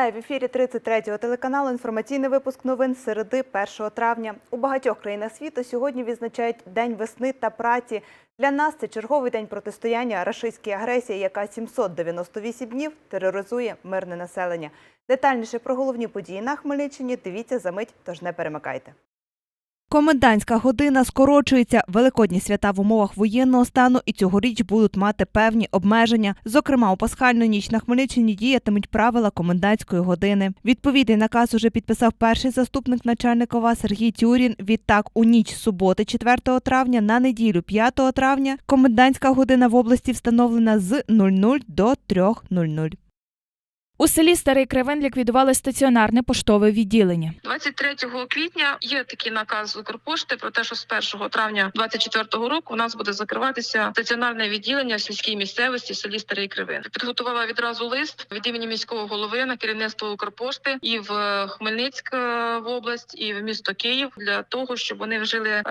Вітаю в ефірі 33-го телеканалу. Інформаційний випуск новин середи 1 травня. У багатьох країнах світу сьогодні відзначають День весни та праці. Для нас це черговий день протистояння рашистській агресії, яка 798 днів тероризує мирне населення. Детальніше про головні події на Хмельниччині дивіться за мить, тож не перемикайте. Комендантська година скорочується. Великодні свята в умовах воєнного стану і цьогоріч будуть мати певні обмеження. Зокрема, у пасхальну ніч на Хмельниччині діятимуть правила комендантської години. Відповідний наказ уже підписав перший заступник начальника ОВА Сергій Тюрін. Відтак, у ніч суботи, 4 травня, на неділю 5 травня, комендантська година в області встановлена з 00 до 3.00. У селі Старий Кривен ліквідували стаціонарне поштове відділення. 23 квітня є такий наказ Укрпошти про те, що з 1 травня 24 року у нас буде закриватися стаціонарне відділення в сільській місцевості в селі Старий Кривин. Підготувала відразу лист від імені міського голови на керівництво Укрпошти і в Хмельницьк е, в область, і в місто Київ для того, щоб вони вжили е,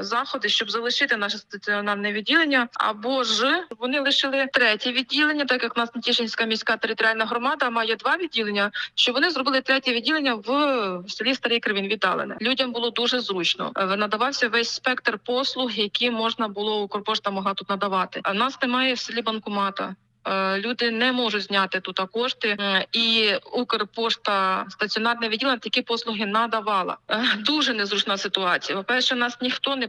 заходи, щоб залишити наше стаціонарне відділення, або ж вони лишили третє відділення, так як у нас Нетішинська міська територіальна громада має два відділення що вони зробили третє відділення в селі Старий Кривін віддалене. Людям було дуже зручно. Е, Надавався весь спектр послуг, які можна було Укрпошта могла тут надавати. А нас немає в селі банкомата. Е, Люди не можуть зняти тут кошти, Е, і Укрпошта стаціонарне відділення такі послуги надавала. Дуже незручна ситуація. По перше, нас ніхто не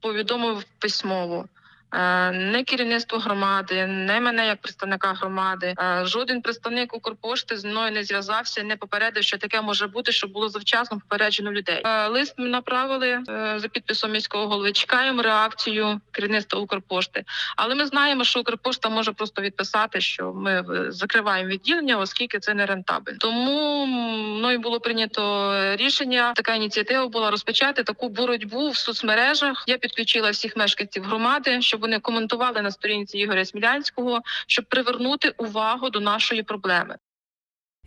повідомив письмово. Е, Не керівництво громади, не мене як представника громади. Е, Жоден представник Укрпошти з мною не зв'язався, не попередив, що таке може бути, щоб було завчасно попереджено людей. Е, Лист ми направили за підписом міського голови. Чекаємо реакцію керівництва Укрпошти. Але ми знаємо, що Укрпошта може просто відписати, що ми закриваємо відділення, оскільки це не рентабельно. Тому мною було прийнято рішення. Така ініціатива була розпочати таку боротьбу в соцмережах. Я підключила всіх мешканців громади, щоб вони коментували на сторінці Ігоря Смілянського, щоб привернути увагу до нашої проблеми.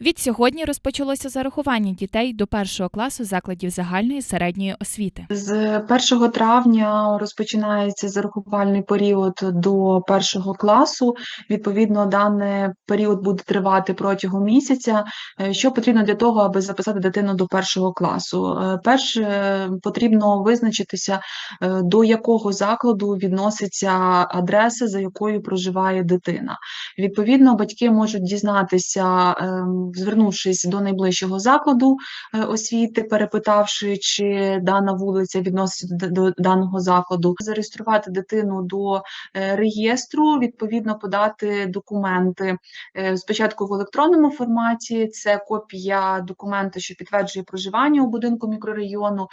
Від сьогодні розпочалося зарахування дітей до першого класу закладів загальної середньої освіти. З 1 травня розпочинається зарахувальний період до першого класу. Відповідно, даний період буде тривати протягом місяця. Е, Що потрібно для того, аби записати дитину до першого класу? Е, Перше потрібно визначитися, е, до якого закладу відноситься адреса, за якою проживає дитина. Відповідно, батьки можуть дізнатися, ем, звернувшись до найближчого закладу е, освіти, перепитавши, чи дана вулиця відноситься до, даного закладу, зареєструвати дитину до е, реєстру, відповідно подати документи е, спочатку в електронному форматі. Це копія документа, що підтверджує проживання у будинку мікрорайону.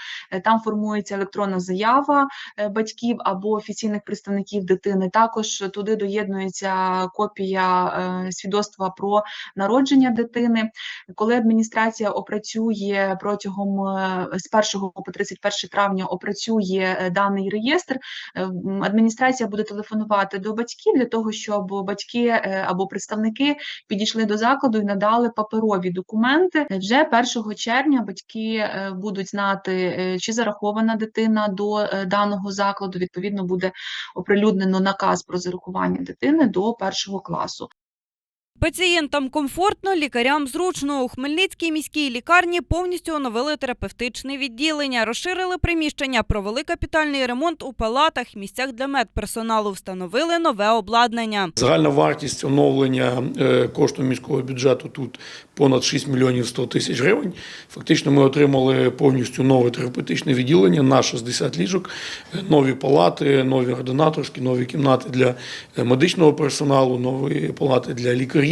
Там формується електронна заява батьків або офіційних представників дитини. Також туди доєднується копія свідоцтва про народження дитини. Коли адміністрація опрацює протягом е, з 1 по 31 травня опрацює е, даний реєстр, е, адміністрація буде телефонувати до батьків для того, щоб батьки або представники підійшли до закладу і надали паперові документи. Вже 1 червня батьки будуть знати, чи зарахована дитина до даного закладу. Відповідно, буде оприлюднено наказ про зарахування дитини до першого класу. Пацієнтам комфортно, лікарям зручно. У Хмельницькій міській лікарні повністю оновили терапевтичне відділення, розширили приміщення, провели капітальний ремонт у палатах, місцях для медперсоналу, встановили нове обладнання. Загальна вартість оновлення е, кошту міського бюджету тут понад 6 мільйонів 100 тисяч гривень. Фактично, ми отримали повністю нове терапевтичне відділення на 60 ліжок, нові палати, нові ординаторські, нові кімнати для е, медичного персоналу, нові палати для лікарів.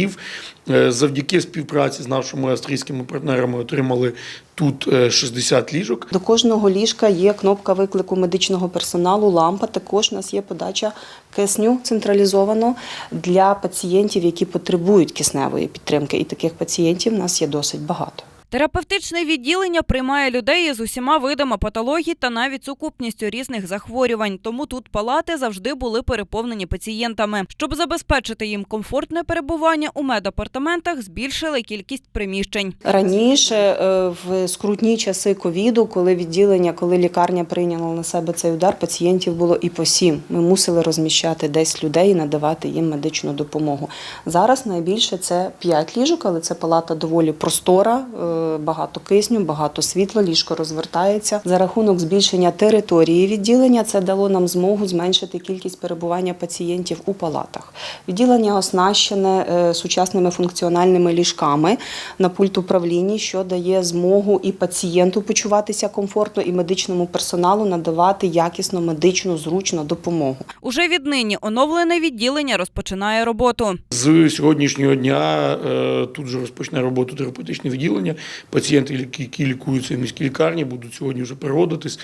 Е, Завдяки співпраці з нашими австрійськими партнерами отримали тут е, 60 ліжок. До кожного ліжка є кнопка виклику медичного персоналу, лампа. Також у нас є подача кисню централізовано для пацієнтів, які потребують кисневої підтримки. І таких пацієнтів у нас є досить багато. Терапевтичне відділення приймає людей із усіма видами патологій та навіть сукупністю різних захворювань. Тому тут палати завжди були переповнені пацієнтами. Щоб забезпечити їм комфортне перебування у медапартаментах, збільшили кількість приміщень. Раніше, е, в скрутні часи ковіду, коли відділення, коли лікарня прийняла на себе цей удар, пацієнтів було і по сім. Ми мусили розміщати десь людей і надавати їм медичну допомогу. Зараз найбільше це 5 ліжок, але це палата доволі простора, е, багато кисню, багато світла, ліжко розвертається. За рахунок збільшення території відділення це дало нам змогу зменшити кількість перебування пацієнтів у палатах. Відділення оснащене е, сучасними функціональними ліжками на пульт управління, що дає змогу і пацієнту почуватися комфортно, і медичному персоналу надавати якісну медичну зручну допомогу. Уже віднині оновлене відділення розпочинає роботу. З сьогоднішнього дня е, тут же розпочне роботу терапевтичне відділення. Пацієнти, які лікуються в міській лікарні, будуть сьогодні вже переводитись,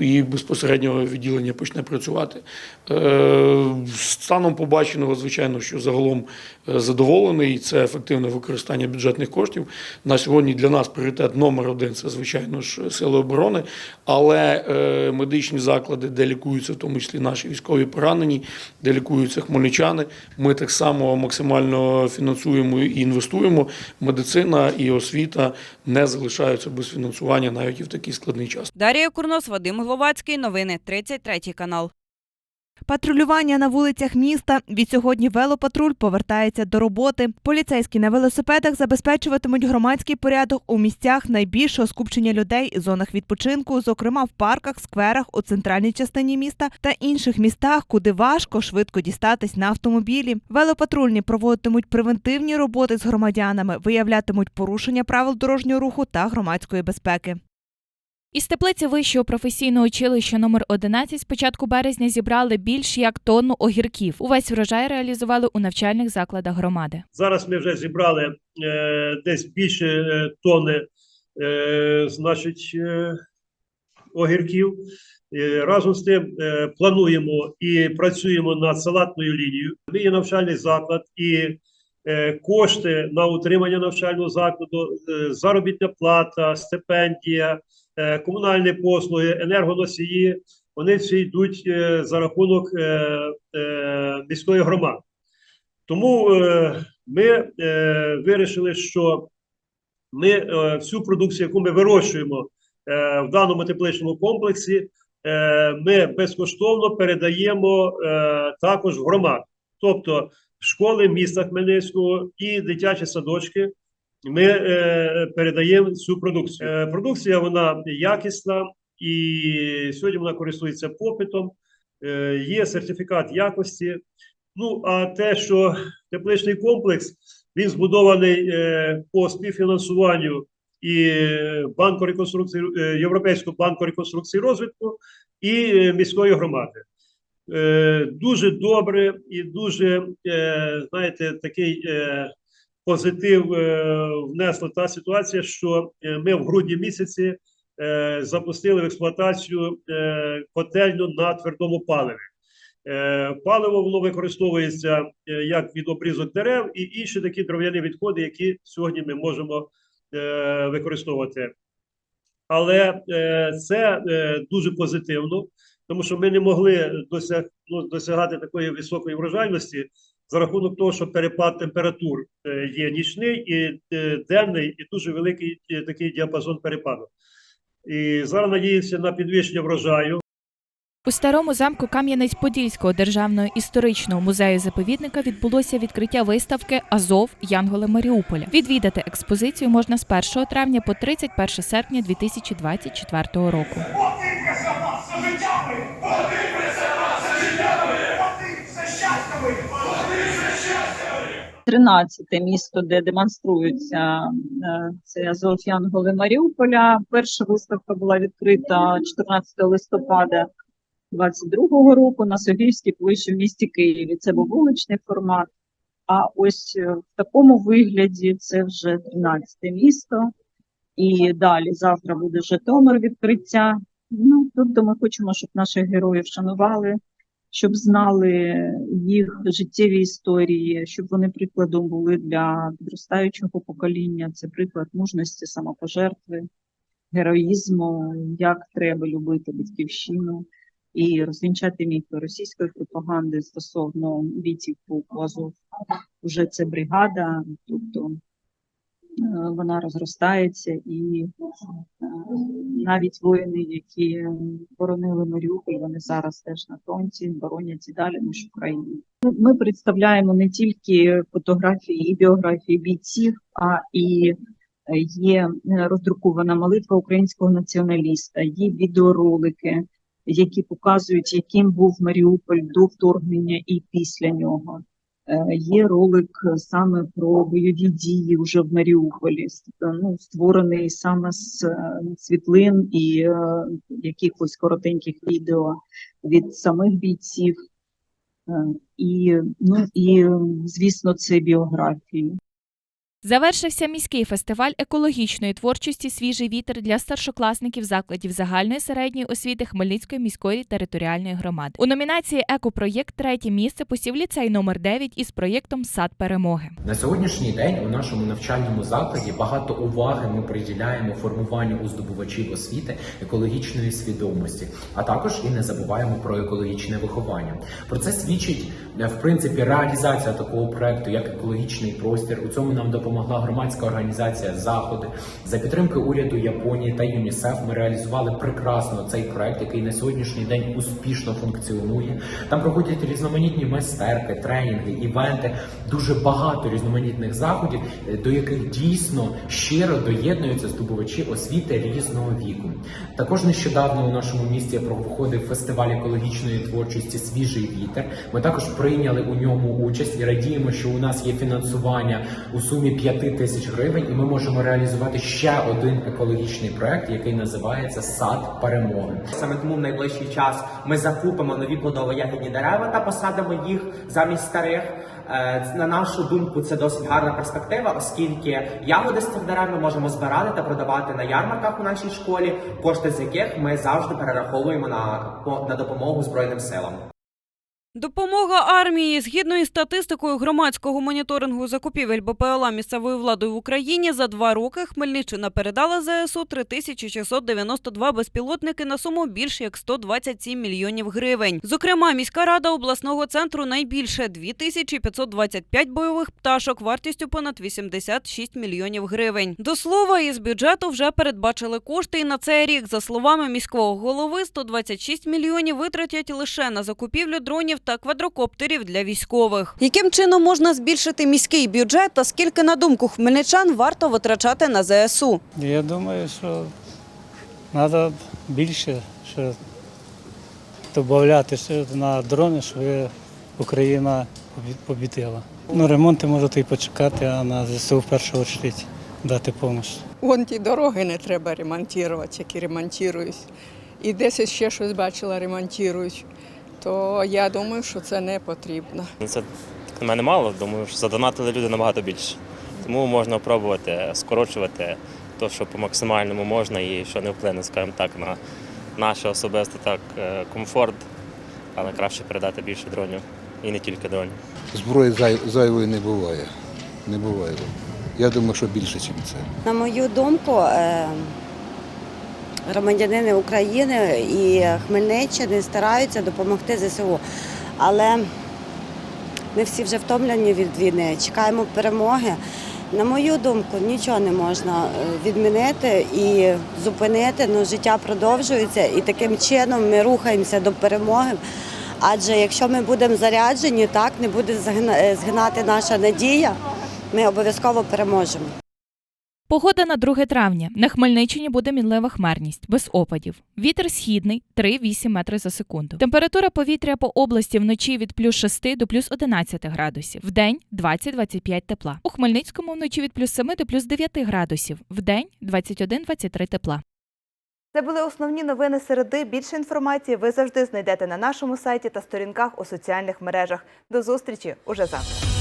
і безпосередньо відділення почне працювати. Е, Станом побаченого, звичайно, що загалом е, задоволений. Це ефективне використання бюджетних коштів. На сьогодні для нас пріоритет номер один це, звичайно ж, сили оборони, але е, медичні заклади, де лікуються, в тому числі наші військові поранені, де лікуються хмельничани, ми так само максимально фінансуємо і інвестуємо. Медицина і освіта не залишаються без фінансування навіть і в такий складний час. Дарія Курнос, Вадим Гловацький. Новини 33 канал. Патрулювання на вулицях міста. Відсьогодні велопатруль повертається до роботи. Поліцейські на велосипедах забезпечуватимуть громадський порядок у місцях найбільшого скупчення людей зонах відпочинку, зокрема в парках, скверах, у центральній частині міста та інших містах, куди важко швидко дістатись на автомобілі. Велопатрульні проводитимуть превентивні роботи з громадянами, виявлятимуть порушення правил дорожнього руху та громадської безпеки. Із теплиці вищого професійного училища номер 11 з початку березня зібрали більш як тонну огірків. Увесь врожай реалізували у навчальних закладах громади. Зараз ми вже зібрали е, десь більше е, тони е, значить, е, огірків. Разом з тим е, плануємо і працюємо над салатною лінією. Ми є навчальний заклад і е, кошти на утримання навчального закладу, заробітна плата, стипендія, комунальні послуги, енергоносії. Вони всі йдуть е, за рахунок е, е, міської громади. Тому е, ми е, вирішили, що ми е, всю продукцію, яку ми вирощуємо е, в даному тепличному комплексі, е, ми безкоштовно передаємо е, також в громаду. Тобто школи міста Хмельницького і дитячі садочки. Ми е, передаємо цю продукцію. Е, продукція вона якісна і сьогодні вона користується попитом. Е, є сертифікат якості. Ну, а те, що тепличний комплекс він збудований е, по співфінансуванню і банку реконструкції е, Європейського банку реконструкції розвитку і е, міської громади. Е, дуже добре і дуже, е, знаєте, такий е, позитив е, внесла та ситуація, що е, ми в грудні місяці е, запустили в експлуатацію котельню на твердому паливі. Паливо воно використовується як від обрізок дерев і інші такі дров'яні відходи, які сьогодні ми можемо використовувати. Але це дуже позитивно, тому що ми не могли досяг, ну, досягати такої високої врожайності за рахунок того, що перепад температур е, є нічний і е, денний, і дуже великий е, такий діапазон перепаду. І зараз надіємося на підвищення врожаю. У старому замку Кам'янець-Подільського державного історичного музею заповідника відбулося відкриття виставки Азов Янголи Маріуполя. Відвідати експозицію можна з 1 травня по 31 серпня 2024 року. 13 місто, де демонструються е, це Азов Янголи Маріуполя. Перша виставка була відкрита 14 листопада 22-го року на Согільській площі в місті Києві. Це був вуличний формат. А ось е, в такому вигляді це вже 13 місто. І далі завтра буде Житомир відкриття. Ну, тобто ми хочемо, щоб наших героїв шанували щоб знали їх життєві історії, щоб вони прикладом були для підростаючого покоління. Це приклад мужності, самопожертви, героїзму, як треба любити батьківщину і розвінчати міфи російської пропаганди стосовно бійців полку Азов. Уже це бригада, тобто вона розростається і е, навіть воїни, які боронили Маріуполь, вони зараз теж на фронті, боронять і далі нашу країну. Ми- представляємо не тільки фотографії і біографії бійців, а і е, є е, роздрукована молитва українського націоналіста, є відеоролики, які показують, яким був Маріуполь до вторгнення і після нього. Е, Є ролик саме про бойові дії вже в Маріуполі, ну, створений саме з е, світлин і е, якихось коротеньких відео від самих бійців. Е, І, ну, і, звісно, це біографії. Завершився міський фестиваль екологічної творчості Свіжий вітер для старшокласників закладів загальної середньої освіти Хмельницької міської територіальної громади. У номінації Екопроєкт третє місце посів ліцей номер 9 із проєктом Сад перемоги. На сьогоднішній день у нашому навчальному закладі багато уваги ми приділяємо формуванню у здобувачів освіти екологічної свідомості, а також і не забуваємо про екологічне виховання. Про це свідчить е, в принципі реалізація такого проекту, як екологічний простір. У цьому нам допомагає допомогла громадська організація Заходи за підтримки уряду Японії та ЮНІСЕФ. Ми реалізували прекрасно цей проект, який на сьогоднішній день успішно функціонує. Там проходять різноманітні майстерки, тренінги, івенти, дуже багато різноманітних заходів, е, до яких дійсно щиро доєднуються здобувачі освіти різного віку. Також нещодавно у нашому місті проходив фестиваль екологічної творчості Свіжий вітер. Ми також прийняли у ньому участь і радіємо, що у нас є фінансування у сумі 5 тисяч гривень, і ми можемо реалізувати ще один екологічний проект, який називається Сад перемоги. Саме тому в найближчий час ми закупимо нові плодово-ягідні дерева та посадимо їх замість старих. Е, На нашу думку, це досить гарна перспектива, оскільки ягоди з цих дерев ми можемо збирати та продавати на ярмарках у нашій школі, кошти з яких ми завжди перераховуємо на, на допомогу Збройним силам. Допомога армії згідно із статистикою громадського моніторингу закупівель БПЛА місцевою владою в Україні за два роки Хмельниччина передала ЗСУ 3692 безпілотники на суму більше як 127 мільйонів гривень. Зокрема, міська рада обласного центру найбільше 2525 бойових пташок вартістю понад 86 мільйонів гривень. До слова, із бюджету вже передбачили кошти і на цей рік. За словами міського голови, 126 мільйонів витратять лише на закупівлю дронів та квадрокоптерів для військових. Яким чином можна збільшити міський бюджет та скільки, на думку хмельничан, варто витрачати на ЗСУ? Я думаю, що треба більше що додати ще на дрони, щоб Україна побі- побідила. Ну, ремонти можуть і почекати, а на ЗСУ в першу чергу дати допомогу. Вон ті дороги не треба ремонтувати, які ремонтують. І десь ще щось бачила, ремонтують. То я думаю, що це не потрібно. Це на мене мало, думаю, що задонатили люди набагато більше. Тому можна пробувати скорочувати те, що по максимальному можна і що не вплине, скажімо так, на наш особисто так е, комфорт, але краще передати більше дронів і не тільки дронів. Зброї зай- зайвої не буває. Не буває. Я думаю, що більше, ніж це. На мою думку, е, громадянини України і Хмельниччини стараються допомогти ЗСУ. Але ми всі вже втомлені від війни, чекаємо перемоги. На мою думку, нічого не можна е, відмінити і зупинити. Ну, життя продовжується і таким чином ми рухаємося до перемоги. Адже якщо ми будемо заряджені, так не буде е, згинати наша надія, ми обов'язково переможемо. Погода на 2 травня. На Хмельниччині буде мінлива хмарність, без опадів. Вітер східний 3-8 метри за секунду. Температура повітря по області вночі від плюс 6 до плюс 11 градусів. Вдень 20-25 тепла. У Хмельницькому вночі від плюс 7 до плюс 9 градусів. Вдень 21-23 тепла. Це були основні новини середи. Більше інформації ви завжди знайдете на нашому сайті та сторінках у соціальних мережах. До зустрічі уже завтра.